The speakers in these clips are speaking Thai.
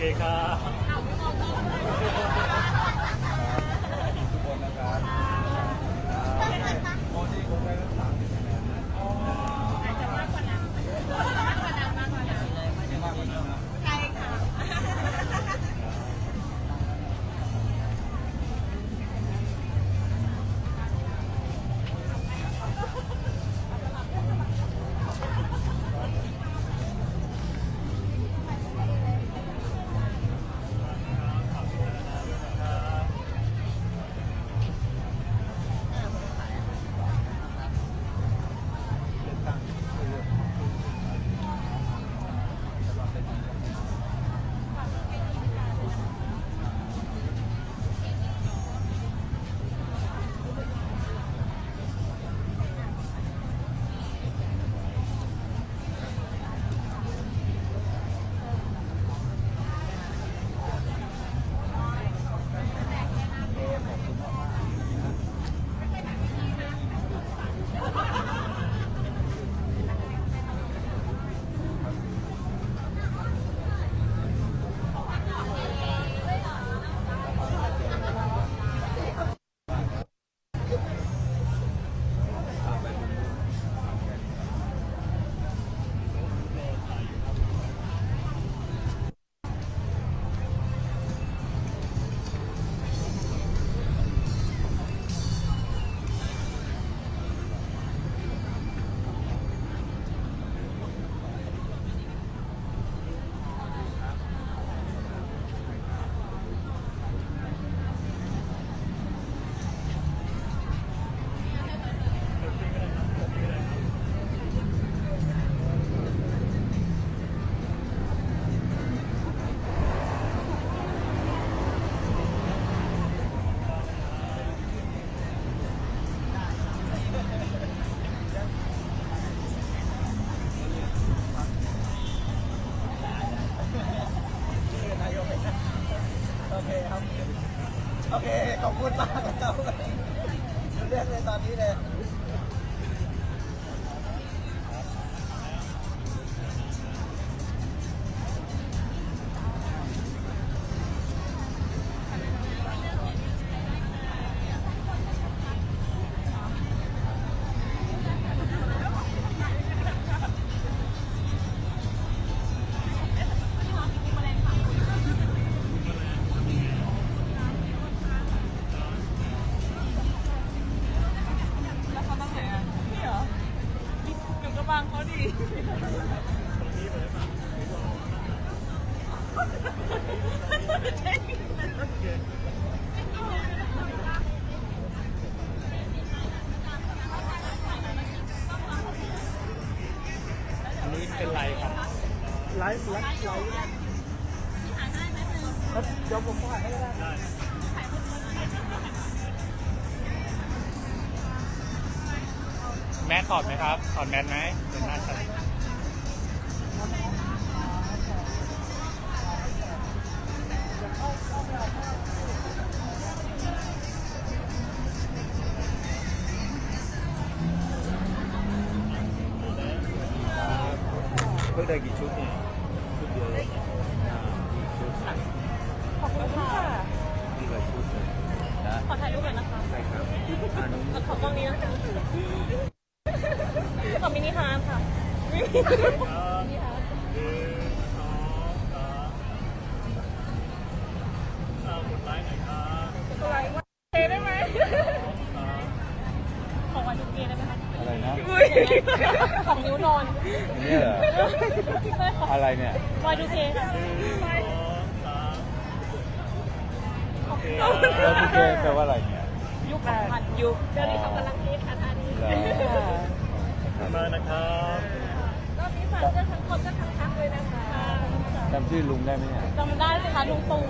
โอ ถอดไหมครับถอดแมสไหมเป็นหน้าชัดเพิ่งได้กี่ชุดเนี่ย ของวันทุกเกได้ไหมคะอะไรนะของนิ้วนอนเนี่ยเหรออะไรเนี่ยวายดูเคหนึ่งสองสามโอเคแล้วพี่เจแปลว่าอะไรเนี่ยยุคของพันยุคเดี๋ยวนี้เขากำลังฮิตค่ะท่านี้เหรอขอบคุณมากนะครับรอบนี้ฝากเจ้าทั้งคนเจ้าทั้งทักเลยนะคะจำชื่อลุงได้ไหมเนี่ยจำได้สิคะลุงตู่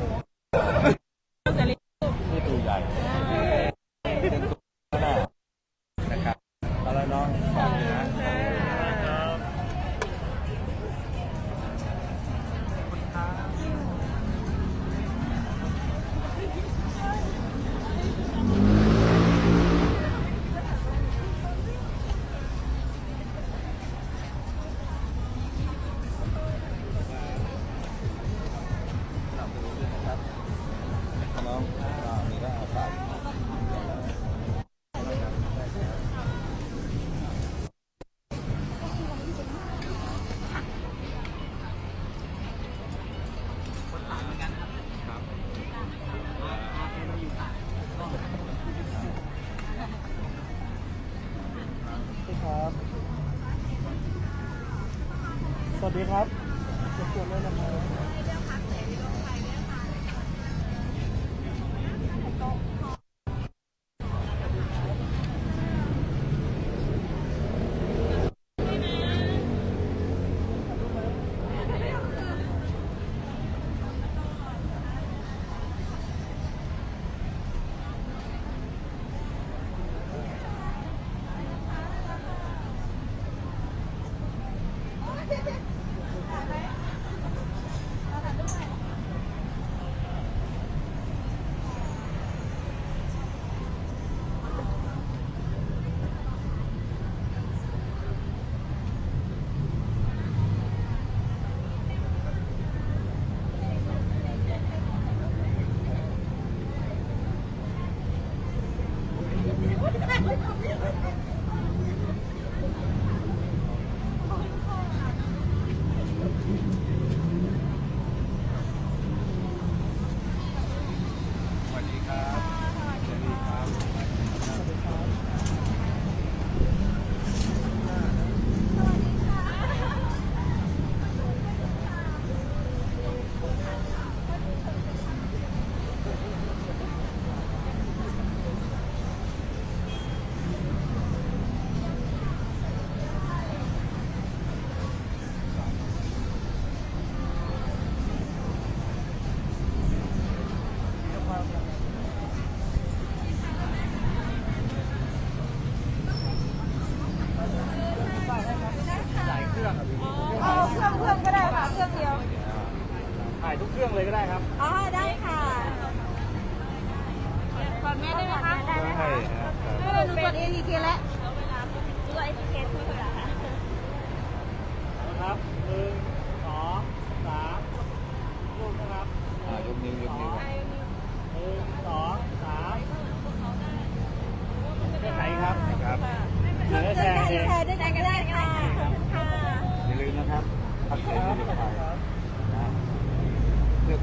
วัสดีครับรบ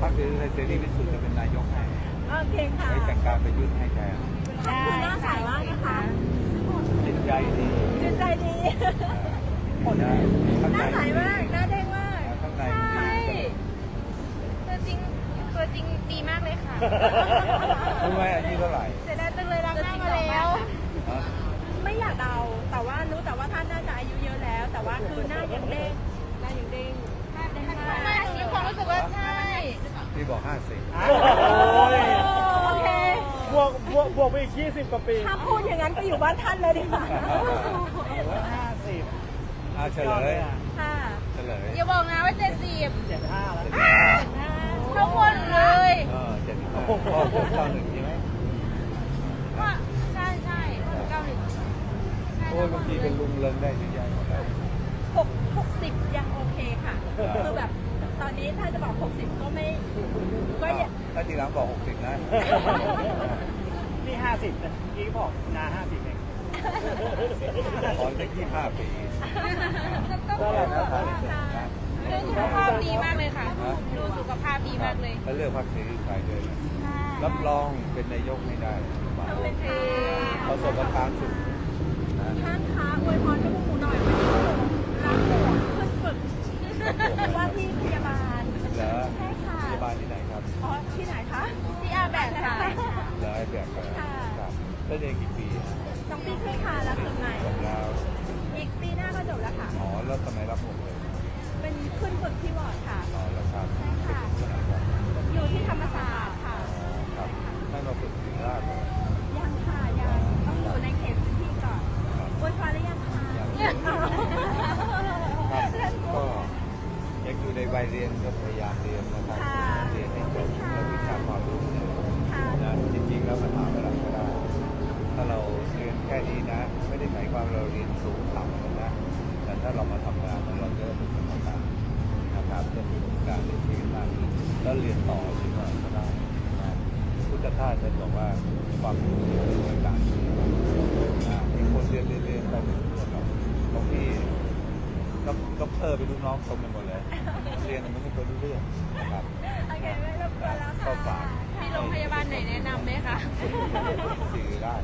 พรรคเสรีเสรีพิสุทธิ์จะเป็นนายกให้โอเคค่ะให้แต่งการประยุทธ์ให้แทนขอบคุณหน้าใสมากนะคะจิตใจดีจิตใจดีนะข้างหในน้าใสมากหน้าเด้งมากข้างในใช่ตัวจริงตัวจริงดีมากเลยค่ะรู้ไหมอายุเท่าไหร่เสียดายจังเลยรักหน้ามาแล้วฮะไม่อยากเดาแต่ว่ารู้แต่ว่าท่านน่าจะอายุเยอะแล้ว แต่ว่าคือหน้ายังเด้งหน้ายังเด้งสิ บโอ้ย โอเค บวกบวกบวกไปอีก 20 กว่าปี ถ้าพูดอย่างนั้นไปอยู่บ้านท่านเลยดีกว่า50 อาเฉลยค่ะเฉลยอย่าบอกนะว่าเจ็ดสิบ75 แล้วทั้งคนเลยเออเจ็ดสิบห้าพ่อผมเก้าหนึ่งใช่ไหมว่าใช่ใช่เก้าหนึ่งโอ้ยบางทีเป็นลุงเลิงได้เยอะแยะหมดเลย หกหกสิบยังโอเคค่ะ คือแบบ ตอนนี้ถ้าจะบอกหกสิบก็ไม่ ก็ยังถ้าทีหลังบอกหกสิบนะ นี่50นะเมื่อกี้บอกนา50เองขอเล็กที่ห้าปีต้องก็บแล้อวกนะว่าครับดูสุขภาพดีมากเลยค่ะ ดูสุขภาพดีมากเลยแล้วเลือกพรรคเสรีไทยด้วยนะรับรองเป็นนายกไม่ได้มาโอเคประสบการณ์สุดนะท่านคะอวยพรให้พวก เหรอไอ้แบบกันค่ะ ครับแล้วเรียนกี่ปีสองปีครึ่งค่ะรับจบใหม่ จบแล้วอีกปีหน้าก็จบแล้วค่ะ อ๋อแล้วทำไมรับผมเลยเป็นขึ้นฝึกที่วอร์ดค่ะ อ๋อแล้วครับใช่ค่ะอยู่ที่ธรรมศาสตร์ค่ะ ครับให้มาฝึกศิราชเลยยังค่ะยังต้องอยู่ในเขตพื้นที่ก่อนอวยพรหรือยังคะครับก็ยังอยู่ในวัยเรียนก็พยายามเรียนนะครับค่ะเรียนให้จบแล้ววิชาความรู้ แล้วมันถามอะไรก็ได้ถ้าเราเรียนแค่นี้นะ ไม่ได้หมายความเราเรียนสูงต่ำเลยนะแต่ถ้าเรามาทำงานแล้วเราจะเป็นประสบการณ์นะครับจะมีประสบการณ์ในชีวิตมากขึ้นแล้วเรียนต่อดีกว่าก็ได้นะพุทธทาสจะบอกว่าความรู้เป็นโอกาสนะมีคนเรียนเรียนเรียนไปไม่รู้เรื่องหรอกบางทีด็อกด็อกเตอร์เป็นลูกน้องตรงไปหมดเลยเรียนมันไม่เคยรู้เรื่องนะครับ นะนำไหมคะสื่อได้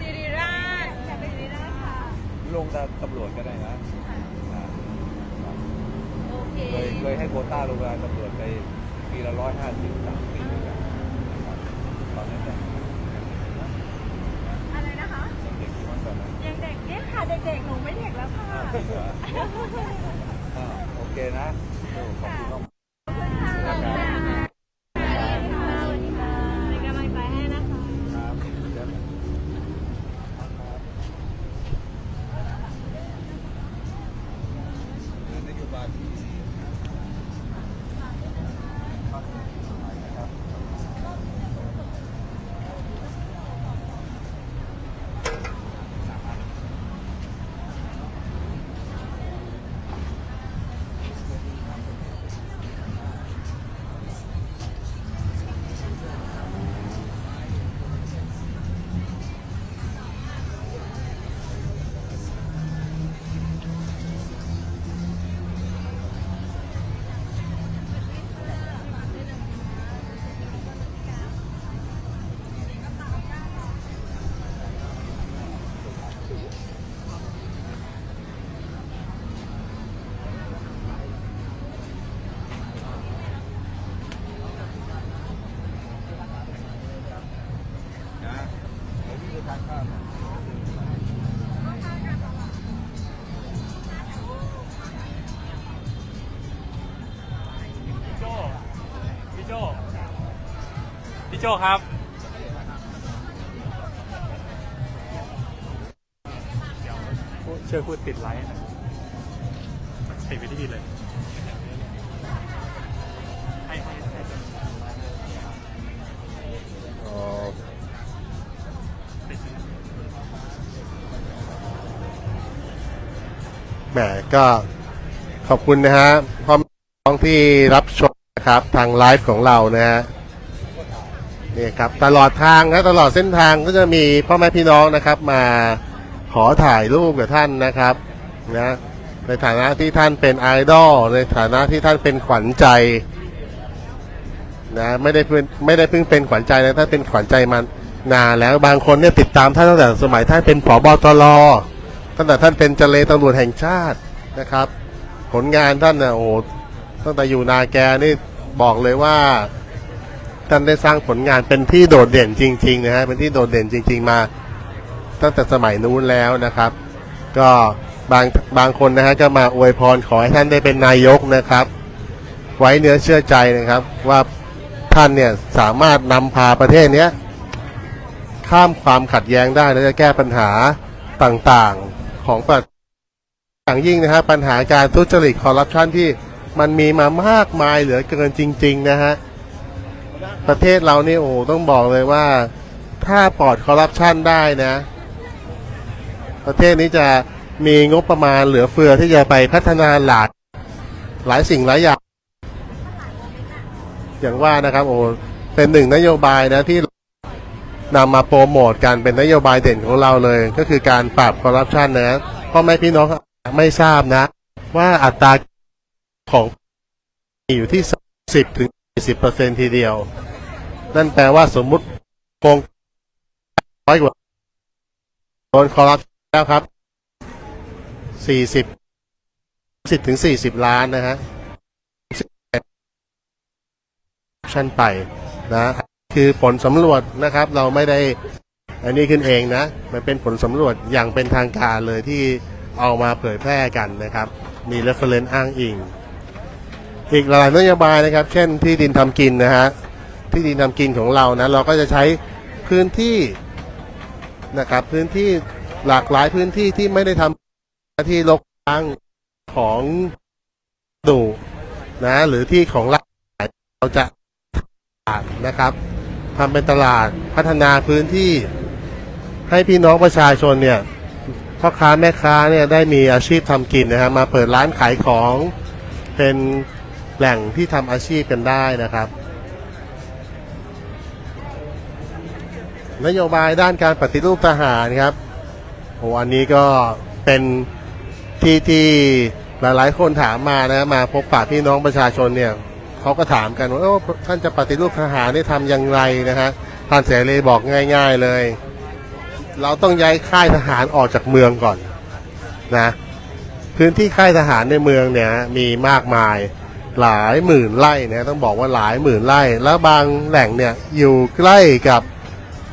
สิริราชอยากไปดีได้ค่ะ ลงตำรวจก็ได้นะอ่าโอเคเคยเคยให้โควต้าโรงพยาบาลตำรวจไปปีละร้อยห้าสิบสามปีด้วยกันนะครับตอนนั้นเนี่ยอะไรนะคะเด็กๆที่มันตอนนั้นยังเด็กเนี่ยค่ะเด็กๆหนูไม่เด็กแล้วค่ะ อ้าวจริงเหรออ่าโอเคนะโอ้ขอบคุณมาก พี่โจครับ เดี๋ยวพูดช่วยพูดติดไลน์หนะติดไปที่นี่เลยให้ให้ให้ติดแหมก็ขอบคุณนะฮะพ่อแม่พี่น้องที่รับชมนะครับ ทางไลฟ์ของเรานะฮะ นี่ครับตลอดทางนะตลอดเส้นทางก็จะมีพ่อแม่พี่น้องนะครับ มาขอถ่ายรูปกับท่านนะครับนะในฐานะที่ท่านเป็นไอดอลในฐานะที่ท่านเป็นขวัญใจนะไม่ได้เพิ่งไม่ได้เพิ่งเป็นขวัญใจนะท่านเป็นขวัญใจมานานแล้วบางคนเนี่ยติดตามท่านตั้งแต่สมัยท่านเป็นผบตรตั้งแต่ท่านเป็นเจเลตำรวจแห่งชาตินะครับ ผลงานท่านเนี่ยโอ้ตั้งแต่อยู่นาแกนี่บอกเลยว่า ท่านได้สร้างผลงานเป็นที่โดดเด่นจริงๆนะฮะเป็นที่โดดเด่นจริง ๆ มา ตั้งแต่สมัยนู้นแล้วนะครับ ก็บางบางคนนะฮะก็มาอวยพรขอให้ท่านได้เป็นนายกนะครับ ไว้เนื้อเชื่อใจนะครับว่าท่านเนี่ยสามารถนำพาประเทศเนี้ยข้ามความขัดแย้งได้และจะแก้ปัญหาต่างๆของประอย่างยิ่งนะฮะปัญหาการทุจริตคอร์รัปชันที่มันมีมามากมายเหลือเกินจริง ๆ นะฮะ ประเทศเรานี่โอ้โหต้องบอกเลยว่า ถ้าปลอดคอร์รัปชันได้นะ ประเทศนี้จะมีงบประมาณเหลือเฟือที่จะไปพัฒนาหลายหลายสิ่งหลายอย่างอย่างว่านะครับโอ้เป็นหนึ่งนโยบายนะที่นำมาโปรโมทกันเป็นนโยบายเด่นของเราเลย ก็คือการปราบคอร์รัปชันนะพ่อแม่พี่น้องไม่ทราบนะ ว่าอัตราของอยู่ที่ 10ถึง40เปอร์เซ็นทีเดียว นั่นแปลว่าสมมุติโกงร้อยกว่าโดนคอร์รัปชันแล้วครับ40 10ถึง40ล้านนะฮะชันไปนะคือผลสำรวจนะครับ เราไม่ได้อันนี้ขึ้นเองนะ มันเป็นผลสำรวจอย่างเป็นทางการเลยที่เอามาเผยแพร่กันนะครับ มี reference อ้างอิง อีกหลายนโยบายนะครับ เช่นที่ดินทำกินนะฮะ ที่ดินทำกินของเรานะเราก็จะใช้พื้นที่นะครับพื้นที่หลากหลายพื้นที่ที่ไม่ได้ทำที่รกร้างของดูนะหรือที่ของรัฐเราจะนะครับทำเป็นตลาดพัฒนาพื้นที่ให้พี่น้องประชาชนเนี่ยพ่อค้าแม่ค้าเนี่ยได้มีอาชีพทำกินนะฮะมาเปิดร้านขายของเป็นแหล่งที่ทำอาชีพกันได้นะครับ นโยบายด้านการปฏิรูปทหารครับโอ้อันนี้ก็เป็นที่ที่หลายๆ คนถามมานะมาพบปะพี่น้องประชาชนเนี่ยเขาก็ถามกันว่าท่านจะปฏิรูปทหารได้ทำอย่างไรนะฮะท่านเสรีบอกง่าย ๆเลย เราต้องย้ายค่ายทหารออกจากเมืองก่อนนะพื้นที่ค่ายทหารในเมืองเนี่ยมีมากมายหลายหมื่นไร่นะต้องบอกว่าหลายหมื่นไร่ แล้วบางแหล่งเนี่ยอยู่ใกล้กับ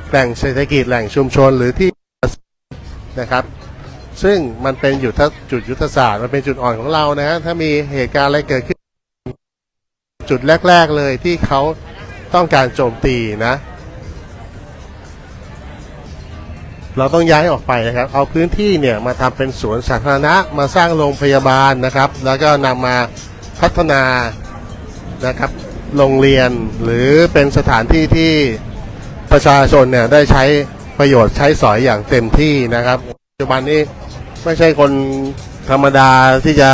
แหล่งเศรษฐกิจแหล่งชุมชนหรือที่นะครับ ซึ่งมันเป็นอยู่ทจุดยุทธศาสตร์มันเป็นจุดอ่อนของเรานะฮะถ้ามีเหตุการณ์อะไรเกิดขึ้น จุดแรก ๆเลยที่เขาต้องการโจมตีนะ เราต้องย้ายออกไปนะครับ เอาพื้นที่เนี่ยมาทำเป็นสวนสาธารณะมาสร้างโรงพยาบาลนะครับ แล้วก็นำมาพัฒนานะครับโรงเรียนหรือเป็นสถานที่ที่ ประชาชนเนี่ยได้ใช้ประโยชน์ใช้สอยอย่างเต็มที่นะครับปัจจุบันนี้ไม่ใช่คนธรรมดาที่จะ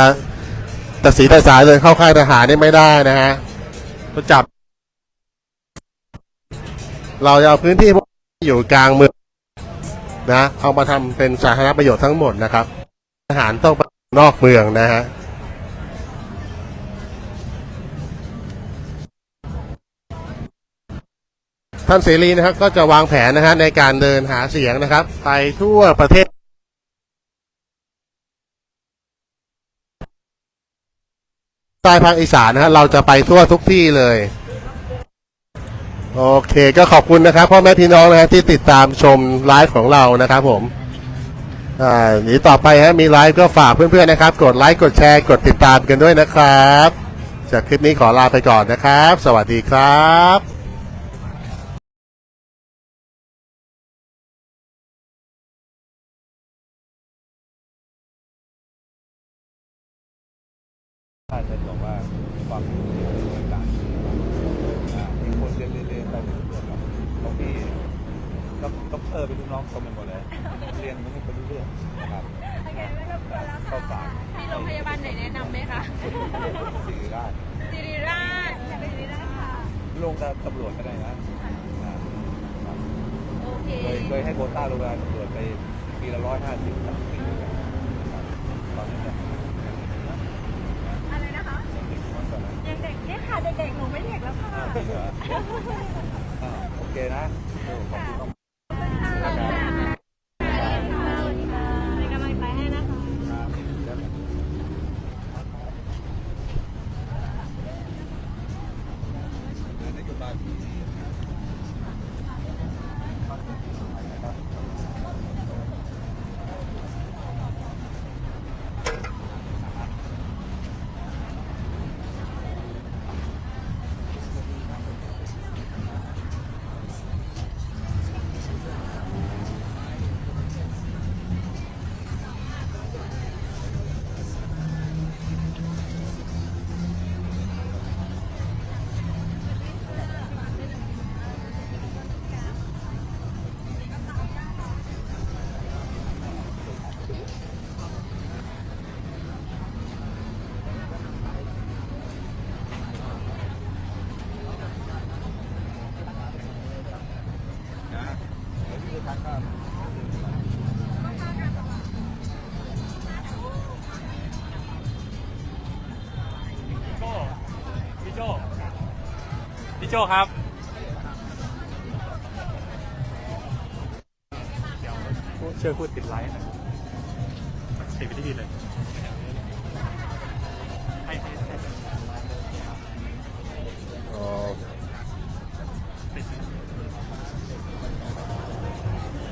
ตัดสีตัดสายเลยเข้าค่ายทหารนี่ไม่ได้นะฮะก็จับ เราจะเอาพื้นที่พวกนี้อยู่กลางเมืองนะเอามาทำเป็นสาธารณประโยชน์ทั้งหมดนะครับทหารต้องไปนอกเมืองนะฮะานเสรีนะครับก็จะวางแผนนะฮะในการเดินหาเสียงนะครับ ไปทั่วประเทศใต้ภาคอีสานนะฮะเราจะไปทั่วทุกที่เลย โอเคก็ขอบคุณนะครับพ่อแม่พี่น้องนะฮะที่ติดตามชมไลฟ์ของเรานะครับผมอ่าเดี๋ยวต่อไปฮะมีไลฟ์ก็ฝากเพื่อนๆนะครับ กดไลค์กดแชร์กดติดตามกันด้วยนะครับ จากคลิปนี้ขอลาไปก่อนนะครับ สวัสดีครับ ท่านจะบอกว่าความรู้ในการอ่ามีคนเรียนเรียนเรียนไปเรื่อยๆครับบางทีก็ก็ เออเป็นลูกน้องคนไปหมดเลยเรียนมันไม่เป็นเรื่องนะครับเข้าสารมีโรงพยาบาลไหนแนะนำไหมคะสื่อได้สิริราชสิริราชค่ะลงกับตำรวจก็ได้นะอ่าครับโอเคเคยเคยให้โควต้าโรงพยาบาลตำรวจไปปีละร้อยห้าสิบสามปีนะครับตอนนี้เนี่ยอะไรนะคะ ยังเด็กอยู่มั้งตอนนั้นยังเด็กเนี่ยค่ะเด็กๆหนูไม่เด็กแล้วค่ะอ้าวจริงเหรออ่าโอเคนะโอ้ขอบคุณ โจครับเชื่อพูดติดไลน์นะติดไปที่ดีเลย